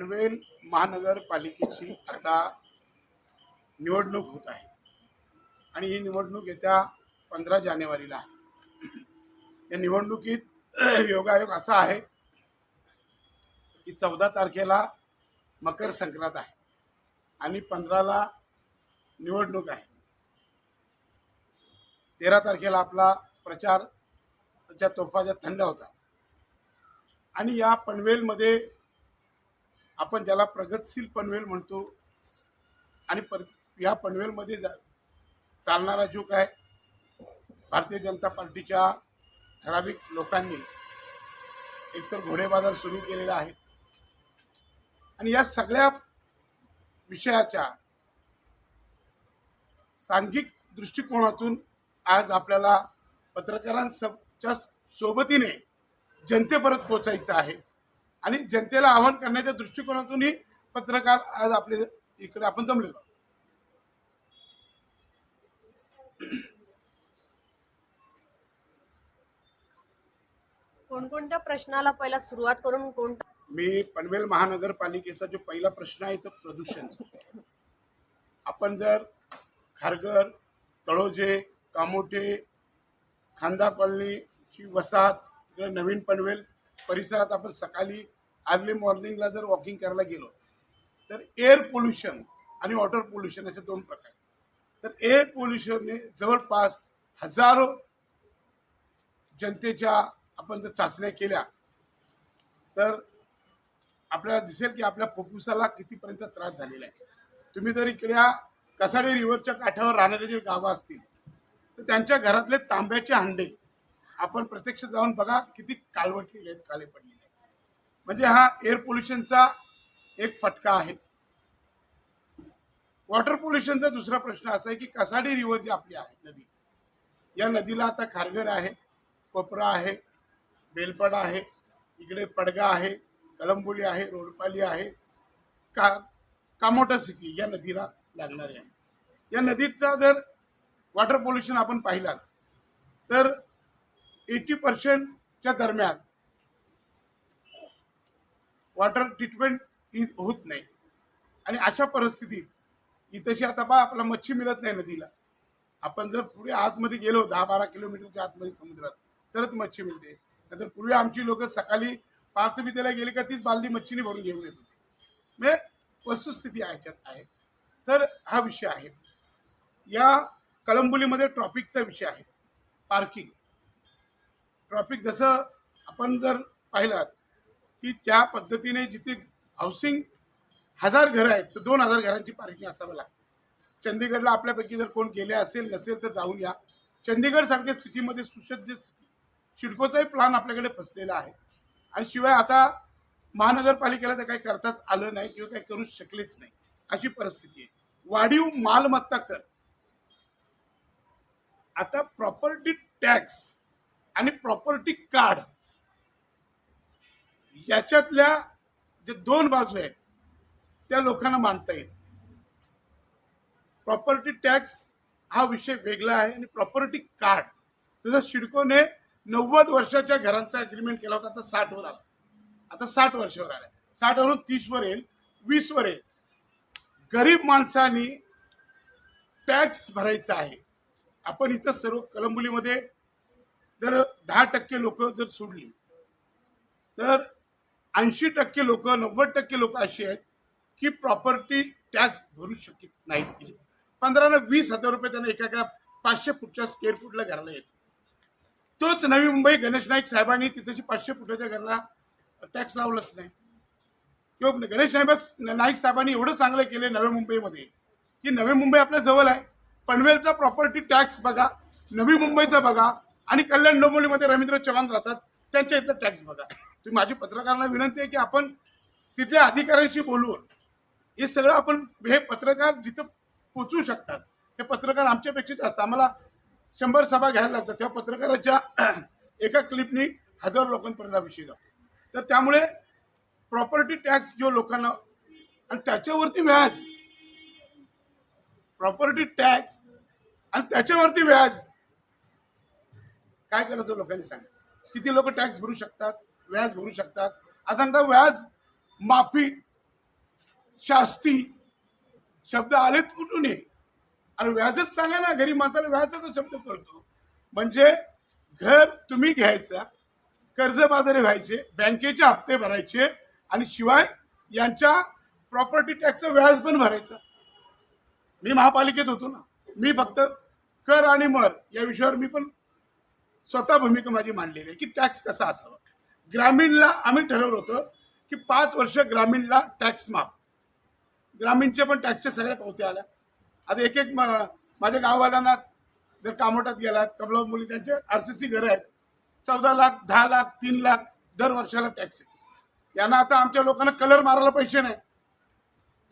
पनवेल महानगरपालिकेची आता निवडणूक होत आहे. आणि ही निवडणूक येत्या पंधरा जानेवारीला आहे. या निवडणुकीत योगायोग असा आहे की चौदा तारखेला मकर संक्रांत आहे आणि पंधराला निवडणूक आहे. तेरा तारखेला आपला प्रचार तोफाच्या थंड होता आणि या पनवेलमध्ये आपण ज्याला प्रगतशील पनवेल म्हणतो आणि पर या पनवेलमध्ये जा चालणारा जो काय भारतीय जनता पार्टीच्या ठराविक लोकांनी एकतर घोडे बाजार सुरू केलेला आहे. आणि या सगळ्या विषयाच्या सांघिक दृष्टिकोनातून आज आपल्याला पत्रकारांच्या सोबतीने जनतेपर्यंत पोचायचं आहे. आणि जनतेला आवाहन करण्याच्या दृष्टिकोनातूनही पत्रकार आज आपले इकडे आपण जमलेलो. कोणकोणत्या प्रश्नाला पहिला सुरुवात करून कोणता मी पनवेल महानगरपालिकेचा जो पहिला प्रश्न आहे तो प्रदूषणचा आपण जर खारघर तळोजे कामोठे खांदा कॉलनीची वसाहत नवीन पनवेल परिसरात आपण सकाळी अर्ली मॉर्निंगला जर वॉकिंग करायला गेलो तर एअर पोल्युशन आणि वॉटर पोल्युशन असे दोन प्रकार. तर एअर पोल्युशनने जवळपास हजारो जनतेच्या आपण जर चाचण्या केल्या तर आपल्याला दिसेल की आपल्या फुफ्फुसाला कितीपर्यंत त्रास झालेला आहे. तुम्ही जर इकड्या कसाडे रिव्हरच्या काठावर राहणारे जे गावं असतील तर त्यांच्या घरातले तांब्याचे हंडे आपण प्रत्यक्ष जाऊन बघा किती कालवटलेले आहेत काले पडलेले आहेत. म्हणजे हा एअर पोल्युशनचा एक फटका आहेच. वॉटर पोल्युशनचा दुसरा प्रश्न असा आहे की कसाडी रिव्हर जी आपली आहे नदी. या नदीला आता खारघर आहे कोपरा आहे बेलपडा आहे इकडे पडगा आहे कलंबोली आहे रोडपाली आहे. का कामोटा सिटी या नदीला लागणारी आहे. या नदीचा जर वॉटर पोल्युशन आपण पाहिला तर एटी पर्सेंटच्या दरम्यान वॉटर ट्रीटमेंट होत नाही. आणि अशा परिस्थितीत इथंशी आता बा आपला मच्छी मिळत नाही नदीला. आपण जर पुढे आतमध्ये गेलो दहा बारा किलोमीटरच्या आतमध्ये समुद्रात तरच मच्छी मिळते. नंतर पूर्वी आमची लोक सकाळी पार्थविद्याला गेली का तीच बालदी मच्छीने भरून घेऊन येत होती. म्हणजे वस्तुस्थिती आहे याच्यात आहे. तर हा विषय आहे. या कळंबोलीमध्ये ट्रॉफिकचा विषय आहे. पार्किंग. ट्रॉफिक जसं आपण जर पाहिलात की त्या पद्धतीने जिथे हाऊसिंग हजार घरं आहेत तर दोन हजार घरांची पार्किंग असावं लागते. चंदीगडला आपल्यापैकी जर कोण गेले असेल नसेल तर जाऊन या. चंदीगड सारख्या सिटीमध्ये सुसज्ज सिटी. सिडकोचाही प्लान आपल्याकडे फसलेला आहे. आणि शिवाय आता महानगरपालिकेला तर काही करताच आलं नाही किंवा काही करू शकलेच नाही. अशी परिस्थिती आहे. वाढीव मालमत्ता कर. आता प्रॉपर्टी टॅक्स आणि प्रॉपर्टी कार्ड याच्यातल्या जे दोन बाजू आहेत त्या लोकांना मांडता येईल. प्रॉपर्टी टॅक्स हा विषय वेगळा आहे आणि प्रॉपर्टी कार्ड जसं शिडकोने नव्वद वर्षाच्या घरांचा अग्रीमेंट केला होता आता साठवर आला. आता साठ वर्षावर आला. साठ तीसवर तीस येईल वीसवर येईल. गरीब माणसांनी टॅक्स भरायचा आहे. आपण इथं सर्व कलंबुलीमध्ये जर दहा टक्के लोक जर सोडली तर ऐंशी टक्के लोक नव्वद टक्के लोक अशी आहेत की प्रॉपर्टी टॅक्स भरू शकत नाहीत. म्हणजे पंधरा ना वीस हजार रुपये त्यांना एका एका पाचशे फुटच्या स्क्वेअर फुटला घराला येतो तोच नवी मुंबई गणेश नाईक साहेबांनी तिथेशी पाचशे फुटाच्या घराला टॅक्स लावलाच नाही. किंवा गणेश नाईक नाईक साहेबांनी एवढं चांगलं केले नवी मुंबईमध्ये की नवी मुंबई आपल्या जवळ आहे. पनवेलचा प्रॉपर्टी टॅक्स बघा नवी मुंबईचा बघा आणि कल्याण डोंबिवलीमध्ये रवींद्र चव्हाण राहतात त्यांच्या इथलं टॅक्स बघा. तुम्ही माझी पत्रकारांना विनंती आहे की आपण तिथल्या अधिकाऱ्यांशी बोलवून हे सगळं आपण हे पत्रकार जिथं पोचू शकतात हे पत्रकार आमच्यापेक्षा जास्त आम्हाला शंभर सभा घ्यायला लागतात. त्या पत्रकाराच्या एका क्लिपनी हजार लोकांपर्यंत विषय जातो तर त्यामुळे प्रॉपर्टी टॅक्स जो लोकांना आणि त्याच्यावरती व्याज. प्रॉपर्टी टॅक्स आणि त्याच्यावरती व्याज काय करायचं लोकांनी सांगा किती लोक टॅक्स भरू शकतात? व्याज भरू शकतात? आता व्याज माफी शास्ती शब्द आलेत कुठून हे आणि व्याजच सांगा ना घरी माणसाला व्याजाचा शब्द कळतो. म्हणजे घर तुम्ही घ्यायचा कर्ज बाजारी व्हायचे बँकेचे हप्ते भरायचे आणि शिवाय यांच्या प्रॉपर्टी टॅक्सचं व्याज पण भरायचं. मी महापालिकेत होतो ना. मी फक्त कर आणि मर या विषयावर मी पण स्वतः भूमिका माझी मांडलेली आहे की टॅक्स कसा असावा? ग्रामीणला आम्ही ठरवलं होतं की पाच वर्ष ग्रामीणला टॅक्स माफ. ग्रामीणचे पण टॅक्सचे सगळ्या पावत्या आल्या. आता एक एक म- माझ्या गाववाल्यांना जर कामोटात गेलात कमला मुली त्यांचे आर सी सी घरं आहेत. चौदा लाख दहा लाख तीन लाख दर वर्षाला टॅक्स येतो. यांना आता आमच्या लोकांना कलर मारायला पैसे नाही.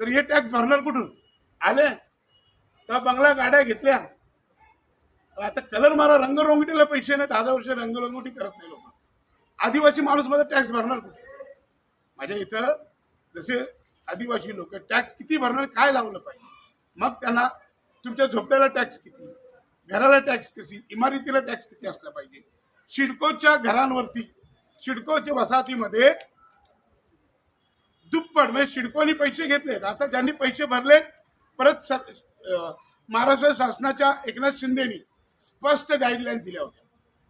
तर हे टॅक्स भरणार कुठून? आले? तर बंगला गाड्या घेतल्या. आता कलर मारा रंगरंगोटीला पैसे नाही दहा दहा वर्ष रंगरंगोटी करत नाही लोक. आदिवासी माणूस माझा टॅक्स भरणार कुठे? माझ्या इथं जसे आदिवासी लोक टॅक्स किती भरणार काय लावलं पाहिजे? मग त्यांना तुमच्या झोपड्याला टॅक्स किती? घराला टॅक्स किती इमारतीला टॅक्स किती असला पाहिजे? शिडकोच्या घरांवरती शिडकोच्या वसाहतीमध्ये दुप्पट म्हणजे शिडकोनी पैसे घेतलेत. आता ज्यांनी पैसे भरले परत स- महाराष्ट्र शासनाच्या एकनाथ शिंदेनी स्पष्ट गाईडलाईन दिल्या होत्या.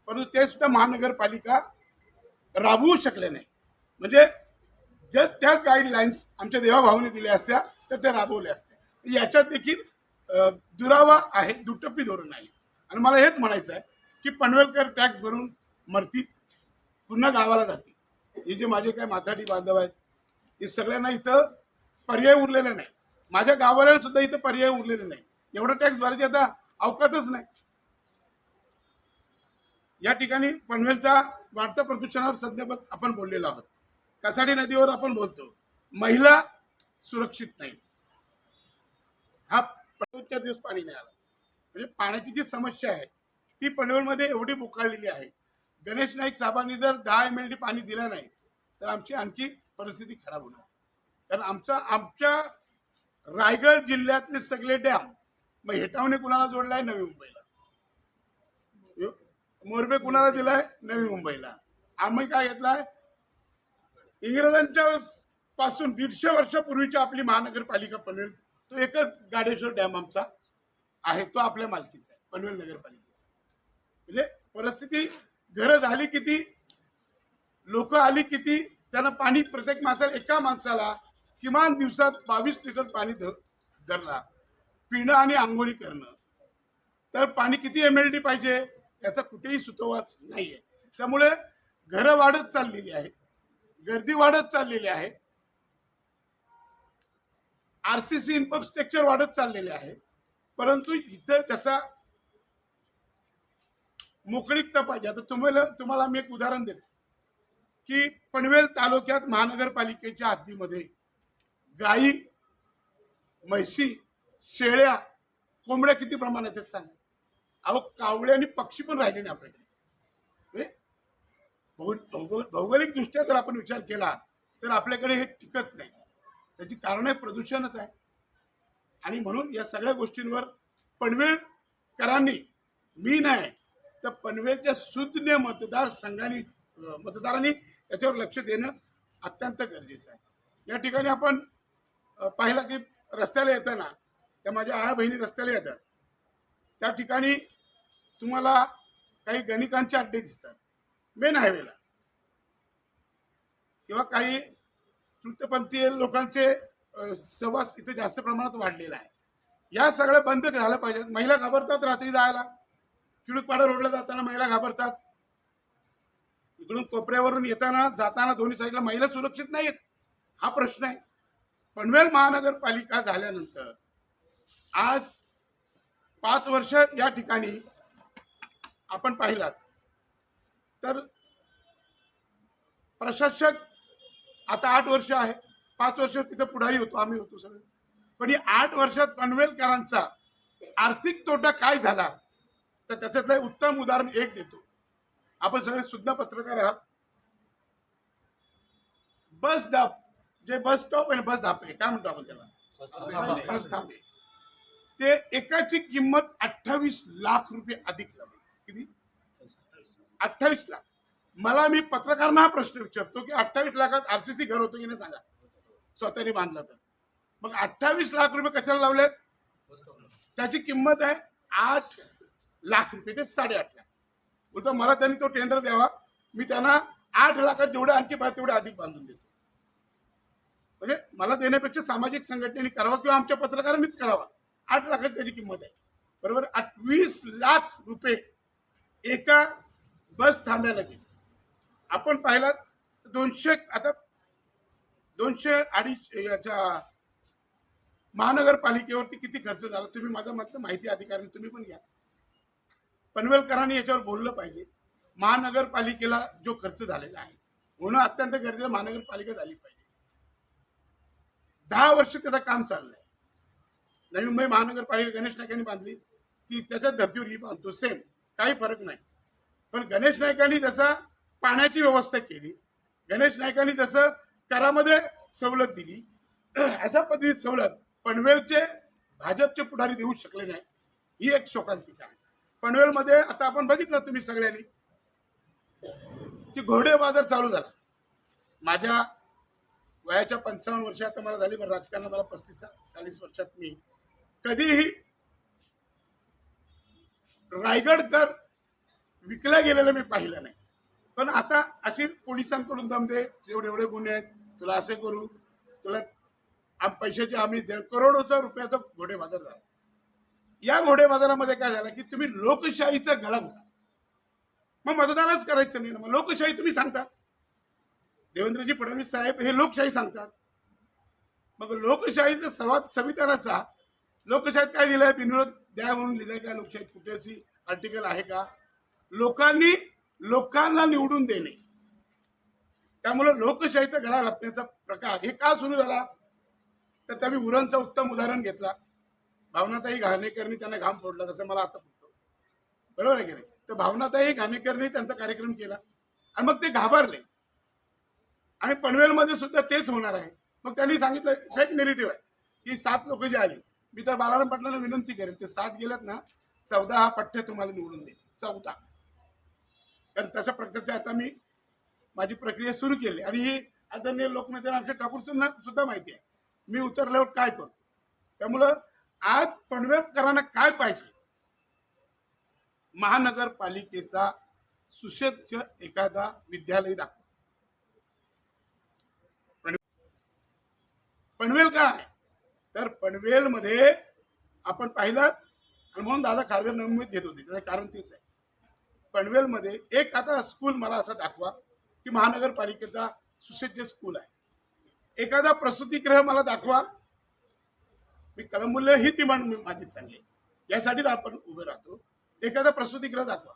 परंतु ते सुद्धा महानगरपालिका राबवू शकले नाही. म्हणजे जर त्याच गाईडलाईन्स आमच्या देवाभाऊने दिल्या असत्या तर त्या राबवल्या असत्या. याच्यात देखील दुरावा आहे दुटप्पी धोरण आहे. आणि मला हेच म्हणायचं आहे की पनवेलकर टॅक्स भरून मरती पुन्हा गावाला जातील. हे जे माझे काय माथाडी बांधव आहेत हे सगळ्यांना इथं पर्याय उरलेला नाही. माझ्या गावाला सुद्धा इथं पर्याय उरलेले नाही. एवढं टॅक्स भरायचे आता अवकातच नाही. या ठिकाणी पनवेलचा वाढत्या प्रदूषणावर सध्या आपण बोललेलो आहोत. कसाडी नदीवर आपण बोलतो. महिला सुरक्षित नाही हा चार दिवस पाणी नाही आला. म्हणजे पाण्याची जी समस्या आहे ती पनवेलमध्ये एवढी बुकाळलेली आहे. गणेश नाईक साहेबांनी जर दहा एम एल डी पाणी दिलं नाही तर आमची आणखी परिस्थिती खराब होणार. कारण आमचा आमच्या रायगड जिल्ह्यातले सगळे डॅम मग हेटावणे कुणाला जोडलाय? नवी मुंबईला. मोरबे कुणाला दिलाय? नवी मुंबईला. आम्ही काय घेतलाय? इंग्रजांच्या पासून दीडशे वर्षापूर्वीची आपली महानगरपालिका पनवेल तो एकच गाडेश्वर डॅम आमचा आहे तो आपल्या मालकीचा आहे पनवेल नगरपालिका म्हणजे परिस्थिती घरं झाली किती लोक आली किती त्यांना पाणी प्रत्येक माणसाला एका माणसाला किमान दिवसात बावीस लिटर पाणी ध- धरला. पिणं आणि आंघोळी करणं. तर पाणी किती एम एल डी पाहिजे? याचा कुठेही सुतोवाच नाहीये. त्यामुळे घरं वाढत चाललेली आहे गर्दी वाढत चाललेली आहे. आरसीसी इन्फ्रास्ट्रक्चर वाढत चाललेले आहे. परंतु इथं त्याचा मोकळीकता पाहिजे. आता तुम्हाला तुम्हाला मी एक उदाहरण देतो. की पनवेल तालुक्यात महानगरपालिकेच्या हद्दीमध्ये गाई म्हैशी शेळ्या कोंबड्या किती प्रमाणात आहेत सांगा. अहो कावळे आणि पक्षी पण राहिले नाही आपल्याकडे. म्हणजे भौगोल- भौगोलिक दृष्ट्या जर आपण विचार केला तर आपल्याकडे हे टिकत नाही. त्याची कारण आहे प्रदूषणच आहे. आणि म्हणून या सगळ्या गोष्टींवर पनवेलकरांनी मी नाही तर पनवेलच्या सुज्ञ मतदारसंघाने मतदारांनी त्याच्यावर लक्ष देणं अत्यंत गरजेचं आहे. या ठिकाणी आपण पाहिलं की रस्त्याला येताना त्या माझ्या आया बहिणी रस्त्याला येतात. त्या ठिकाणी तुम्हाला काही गणिकांचे अड्डे दिसतात. मेन हायवेला किंवा काही तृतीयपंथीय लोकांचे सहवास इथे जास्त प्रमाणात वाढलेला आहे. या सगळ्या बंद झालं पाहिजे महिला घाबरतात रात्री जायला. किडूकपाडा रोडला जाताना महिला घाबरतात. इकडून कोपऱ्यावरून येताना जाताना दोन्ही साईडला महिला सुरक्षित नाहीत. हा प्रश्न आहे. पनवेल महानगरपालिका झाल्यानंतर आज पाच वर्ष या ठिकाणी आपण पाहिलात. तर प्रशासक आता आठ वर्ष आहे. पाच वर्ष तिथं पुढारी होतो आम्ही होतो सगळे. पण या आठ वर्षात पनवेलकरांचा आर्थिक तोटा काय झाला तर त्याच्यातलं उत्तम उदाहरण एक देतो. आपण सगळे सुद्धा पत्रकार आहात. बस दाब जे बस स्टॉप आहे बस धापे काय म्हणतो आपण त्याला? बस धापे ते एकाची किंमत अठ्ठावीस लाख रुपये अधिक लावली किती? अठ्ठावीस लाख. मला मी पत्रकारांना हा प्रश्न विचारतो की अठ्ठावीस लाखात आरसीसी घर होतं की नाही सांगा? स्वतःने बांधलं तर. मग अठ्ठावीस लाख रुपये कशाला लावलेत? त्याची किंमत आहे आठ लाख रुपये ते साडेआठ लाख. उलट मला त्यांनी तो टेंडर द्यावा. मी त्यांना आठ लाखात जेवढं आणखी पाहिजे तेवढं अधिक बांधून देतो. म्हणजे मला देण्यापेक्षा सामाजिक संघटनेने करावा किंवा आमच्या पत्रकारांनीच करावा. आठ लाखात त्याची किंमत आहे. बरोबर? आठ- वीस लाख रुपये एका बस थांब्याला गेली आपण पाहिलात तर दोनशे आता दोनशे अडीच याच्या महानगरपालिकेवरती किती खर्च झाला तुम्ही माझं म्हटलं माहिती अधिकारी तुम्ही पण घ्या. पनवेलकरांनी याच्यावर बोललं पाहिजे. महानगरपालिकेला जो खर्च झालेला आहे होणं अत्यंत गरजेचं महानगरपालिका झाली पाहिजे. दहा वर्ष त्याचं काम चाललंय. नवी मुंबई महानगरपालिका गणेश नाईकांनी बांधली ती त्याच्या धर्तीवर ही बांधतो सेम. काही फरक नाही. पण गणेश नायकांनी जसा पाण्याची व्यवस्था केली गणेश नायकांनी जसं करामध्ये सवलत दिली अशा पद्धतीत सवलत पनवेलचे भाजपचे पुढारी देऊ शकले नाही ही एक शोकांतिका आहे. पनवेलमध्ये आता आपण बघितलं तुम्ही सगळ्यांनी की घोडे बाजार चालू झाला. माझ्या वयाच्या पंचावन्न वर्षात मला झाली पण राजकारणात मला पस्तीस चाळीस वर्षात मी कधीही रायगडकर विकल्या गेलेलं मी पाहिलं नाही. पण आता अशी पोलिसांकडून दमदे एवढे एवढे गुन्हे आहेत तुला असे करू तुला आम पैशाची आम्ही दे करोडोचा रुपयाचा घोडे बाजार झाला. या घोडे बाजारामध्ये काय झालं की तुम्ही लोकशाहीचा गळा होता मग मतदानच करायचं नाही ना मग लोकशाही तुम्ही सांगता. देवेंद्रजी फडणवीस साहेब हे लोकशाही सांगतात. मग लोकशाहीचा सर्वात संविधानाचा लोकशाहीत काय दिलंय? बिनविरोध द्या म्हणून लिहिलंय का लोकशाहीत? कुठे अशी आर्टिकल आहे का? लोकांनी लोकांना निवडून देणे. त्यामुळे लोकशाहीचा गळा लपण्याचा प्रकार हे का सुरू झाला? तर त्यावेळी उरणचं उत्तम उदाहरण घेतला. भावनाताई घाणेकरनी त्यांना घाम फोडला तसं मला आता फुटतो. बरोबर आहे की नाही? तर भावनाताई घाणेकरनी त्यांचा कार्यक्रम केला. आणि मग ते घाबरले. आणि पनवेलमध्ये सुद्धा तेच होणार आहे. मग त्यांनी सांगितलं एक नेरेटिव्ह आहे की सात लोक जे आली मी तर बालाराम पाटलांना विनंती करेन ते सात गेल्यात ना चौदा हा पठ्ठ्य तुम्हाला निवडून देईल चौदा. कारण तशा प्रकारचे आता मी माझी प्रक्रिया सुरू केली. आणि ही आदरणीय लोकनेते आमच्या ठाकूरचं सुद्धा माहिती आहे. मी उतरल्यावर काय करतो? त्यामुळं आज पनवेलकरांना काय पाहिजे? महानगरपालिकेचा सुसज्ज एखादा विद्यालय दाखव. पनवेल काय आहे? तर पनवेलमध्ये आपण पाहिलं आणि म्हणून दादा खारगर नवमीत घेत होते. त्याचं कारण तेच आहे. पनवेलमध्ये एक आता स्कूल मला असं दाखवा की महानगरपालिकेचा सुसज्ज स्कूल आहे. एखादा प्रसूतिगृह मला दाखवा. मी कलमूल्य ही डिमांड मी- माझी चालली. यासाठीच आपण उभे राहतो. एखादा प्रसूतिगृह दाखवा.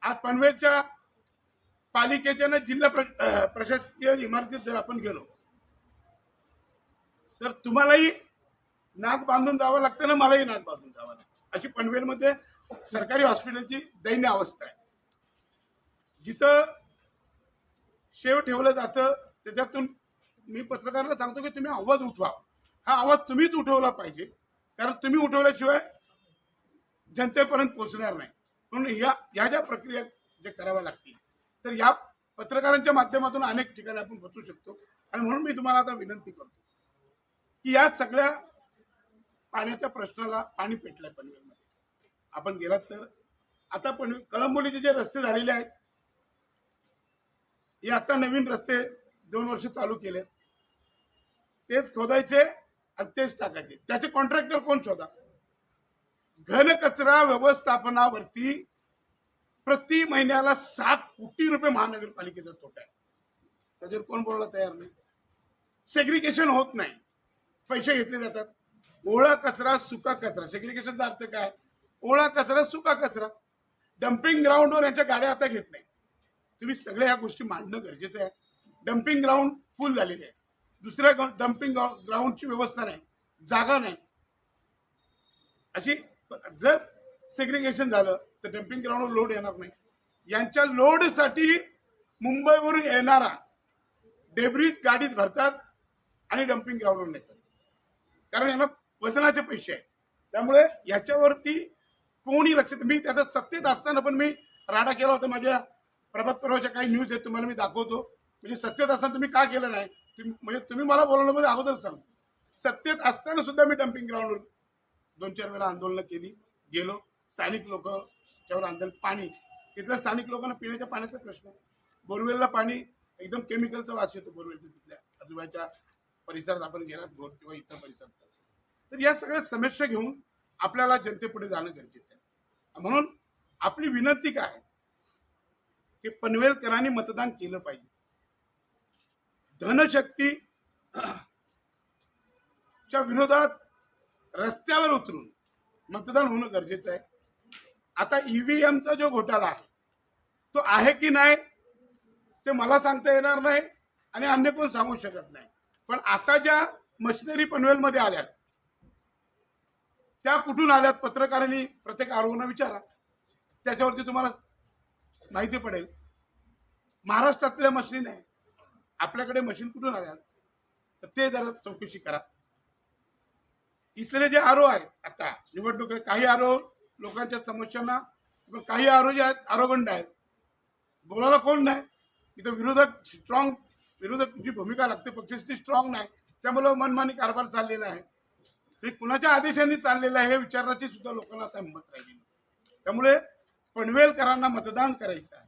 आज पनवेलच्या पालिकेच्या ना जिल्हा प्र- प्रशासकीय इमारतीत जर आपण गेलो तर तुम्हालाही नाक बांधून जावं लागतं ना मलाही नाक बांधून जावं लागतं. अशी पनवेलमध्ये सरकारी हॉस्पिटलची दैन्य अवस्था आहे. जिथं शेव ठेवलं जातं त्याच्यातून मी पत्रकारांना सांगतो की तुम्ही आवाज उठवा. हा आवाज तुम्हीच उठवला पाहिजे. कारण तुम्ही उठवल्याशिवाय जनतेपर्यंत पोहोचणार नाही. म्हणून या ह्या ज्या प्रक्रिया ज्या कराव्या लागतील तर या पत्रकारांच्या माध्यमातून अनेक ठिकाणी आपण बसू शकतो. आणि म्हणून मी तुम्हाला आता विनंती करतो. की या सगळ्या पाण्याच्या प्रश्नाला पाणी पेटलंय पनवेलमध्ये. आपण गेलात तर. आता पण कळंबोलीचे जे रस्ते झालेले आहेत हे आता नवीन रस्ते दोन वर्ष चालू केलेत. तेच खोदायचे आणि तेच टाकायचे. त्याचे कॉन्ट्रॅक्टर कोण शोधा? घन कचरा व्यवस्थापनावरती प्रति महिन्याला सात कोटी रुपये महानगरपालिकेचा तोटा आहे. त्याच्यावर कोण बोलायला तयार नाही? सेग्रिगेशन होत नाही. पैसे घेतले जातात. ओळा कचरा सुका कचरा. सेग्रिगेशनचा अर्थ काय? ओळा कचरा सुका कचरा. डम्पिंग ग्राउंडवर यांच्या गाड्या आता घेत नाही. तुम्ही सगळ्या ह्या गोष्टी मांडणं गरजेचं आहे. डम्पिंग ग्राउंड फुल झालेले आहे. दुसऱ्या डम्पिंग ग्राउंडची व्यवस्था नाही. जागा नाही. अशी जर सेग्रिगेशन झालं तर डम्पिंग ग्राउंडवर लोड येणार नाही. यांच्या लोडसाठी मुंबईवरून येणारा डेब्रिज गाडीत भरतात आणि डम्पिंग ग्राउंडवर नेतात. कारण यांना वजनाचे पैसे आहेत. त्यामुळे याच्यावरती कोणी लक्ष मी त्याचा सत्तेत असताना पण मी राडा केला होता. माझ्या प्रभात पर्वाच्या काही न्यूज आहेत तुम्हाला मी दाखवतो. म्हणजे सत्तेत असताना तुम्ही का केलं नाही? तुम्ही म्हणजे तुम्ही मला बोलवण्यामध्ये अगोदर सांग. सत्तेत असताना सुद्धा मी डम्पिंग ग्राउंडवर दोन चार वेळा आंदोलनं केली गेलो. स्थानिक लोक त्यावर आंदोलन पाणी. तिथल्या स्थानिक लोकांना पिण्याच्या पाण्याचा प्रश्न. आहे बोरवेलला पाणी एकदम केमिकलचा वास येतो बोरवेलच्या तिथल्या आजूबाजूच्या परिसरात आपण गेला घोर किंवा इतर परिसरात तर या सगळ्या समस्या घेऊन आपल्याला जनतेपुढे जाणं गरजेचं आहे. म्हणून आपली विनंती काय आहे? की पनवेलकरांनी मतदान केलं पाहिजे. धनशक्ती च्या विरोधात रस्त्यावर उतरून मतदान होणं गरजेचं आहे. आता ईव्हीएमचा जो घोटाळा आहे तो आहे की नाही ते मला सांगता येणार नाही आणि अन्य कोण सांगू शकत नाही. पण आता ज्या मशिनरी पनवेलमध्ये आल्यात त्या कुठून आल्यात पत्रकारांनी? प्रत्येक आरोग्यांना विचारा. त्याच्यावरती तुम्हाला माहिती पडेल. महाराष्ट्रातल्या मशीन आहे. आपल्याकडे मशीन कुठून आल्यात? तर ते जरा चौकशी करा. इथले जे आरो आहेत आता निवडणूक आहे, काही आरो लोकांच्या समस्यांना काही आरो जे आहेत आरोगंड आहेत. बोलायला कोण नाही? इथं विरोधक स्ट्रॉंग विरोधक भूमिका लागते पक्षाची स्ट्रॉंग नाही. त्यामुळे मनमानी कारभार चाललेला आहे. हे कुणाच्या आदेशाने चाललेलं आहे हे विचारण्याची सुद्धा लोकांना आता हिंमत राहिली त्यामुळे पनवेलकरांना मतदान करायचं आहे.